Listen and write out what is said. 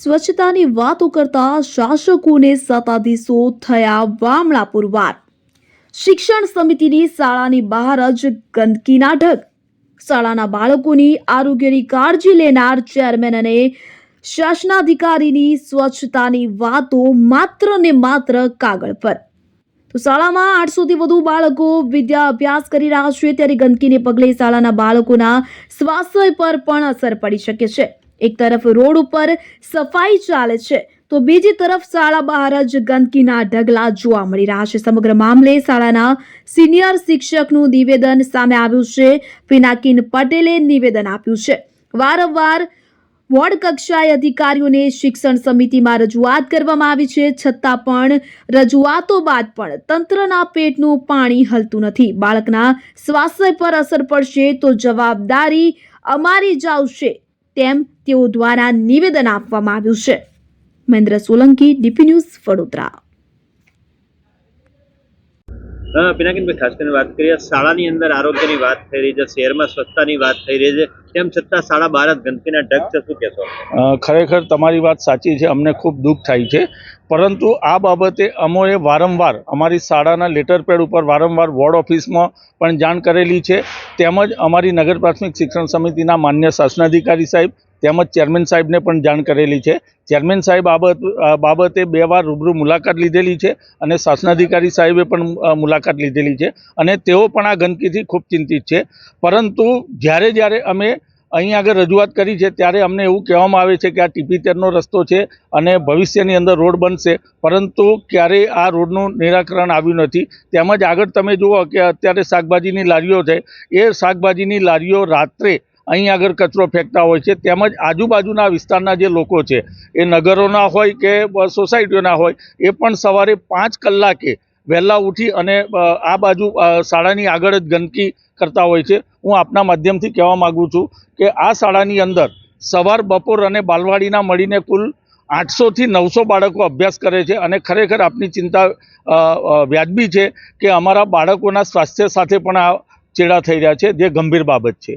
સ્વચ્છતાની વાતો કરતા શાસકોને સત્તાધીશો થયા વામળા પુરવાર શિક્ષણ સમિતિની શાળાની બહાર જ ગંદકીના ઢગ. શાળાના બાળકોની આરોગ્યની કાળજી લેનાર ચેરમેન અને શાસનાધિકારીની સ્વચ્છતાની વાતો માત્ર ને માત્ર કાગળ પર. તો શાળામાં આઠસોથી વધુ બાળકો વિદ્યા અભ્યાસ કરી રહ્યા છે, ત્યારે ગંદકીને પગલે શાળાના બાળકોના સ્વાસ્થ્ય પર પણ અસર પડી શકે છે. એક તરફ રોડ ઉપર સફાઈ ચાલે છે, તો બીજી તરફ શાળા બહાર જ ગંદકીના ઢગલા જોવા મળી રહ્યા છે. સમગ્ર મામલે શાળાના સિનિયર શિક્ષકનું નિવેદન સામે આવ્યું છે. પિનાકિન પટેલે નિવેદન આપ્યું છે. વારંવાર વોર્ડ કક્ષાએ અધિકારીઓને શિક્ષણ સમિતિમાં રજૂઆત કરવામાં આવી છે, છતાં પણ રજૂઆતો બાદ પણ તંત્રના પેટનું પાણી હલતું નથી. બાળકના સ્વાસ્થ્ય પર અસર પડશે તો જવાબદારી અમારી જ આવશે. તેમ તેઓ દ્વારા નિવેદન આપવામાં આવ્યું છે. Mahendra Solanki DP news Vadodara. Pinakinbhai ખાસ કરીને વાત કરીએ, શાળાની અંદર આરોગ્યની વાત થઈ રહી છે, શહેરમાં સ્વચ્છતાની વાત થઈ રહી છે. તેમ છતાં શાળા બહાર જ ગંદકીના ઢગ છે, શું કહેશો? ખરેખર તમારી વાત સાચી છે, અમને ખૂબ દુઃખ થાય છે. પરંતુ આ બાબતે અમોએ વારંવાર અમારી શાળાના લેટર પેડ ઉપર વારંવાર વોર્ડ ઓફિસમાં પણ જાણ કરેલી છે. તેમજ અમારી નગર પ્રાથમિક શિક્ષણ સમિતિના માન્ય શાસનાધિકારી સાહેબ તેમજ ચેરમેન સાહેબને પણ જાણ કરેલી છે. ચેરમેન સાહેબ આ બાબત બે વાર રૂબરૂ મુલાકાત લીધેલી છે અને શાસનાધિકારી સાહેબે પણ મુલાકાત લીધેલી છે અને તેઓ પણ આ ગંદકીથી ખૂબ ચિંતિત છે. પરંતુ જ્યારે જ્યારે અમે અહીં આગળ રજૂઆત કરી છે ત્યારે અમને એવું કહેવામાં આવે છે કે આ ટીપી તેરનો રસ્તો છે અને ભવિષ્યની અંદર રોડ બનશે. પરંતુ ક્યારેય આ રોડનું નિરાકરણ આવ્યું નથી. તેમજ આગળ તમે જુઓ કે અત્યારે શાકભાજીની લારીઓ છે. એ શાકભાજીની લારીઓ રાત્રે અહીં આગળ કચરો ફેંકતા હોય છે. તેમજ આજુબાજુના વિસ્તારના જે લોકો છે, એ નગરોના હોય કે સોસાયટીઓના હોય, એ પણ સવારે પાંચ કલાકે વહેલા ઉઠી અને આ બાજુ શાળાની આગળ જ ગંદકી કરતા હોય છે. હું આપના માધ્યમથી કહેવા માગું છું કે, આ શાળાની અંદર સવાર, બપોર અને બાલવાડીના મળીને કુલ આઠસોથી નવસો બાળકો અભ્યાસ કરે છે અને ખરેખર આપની ચિંતા વ્યાજબી છે કે અમારા બાળકોના સ્વાસ્થ્ય સાથે પણ આ ચેડા થઈ રહ્યા છે. જે ગંભીર બાબત છે.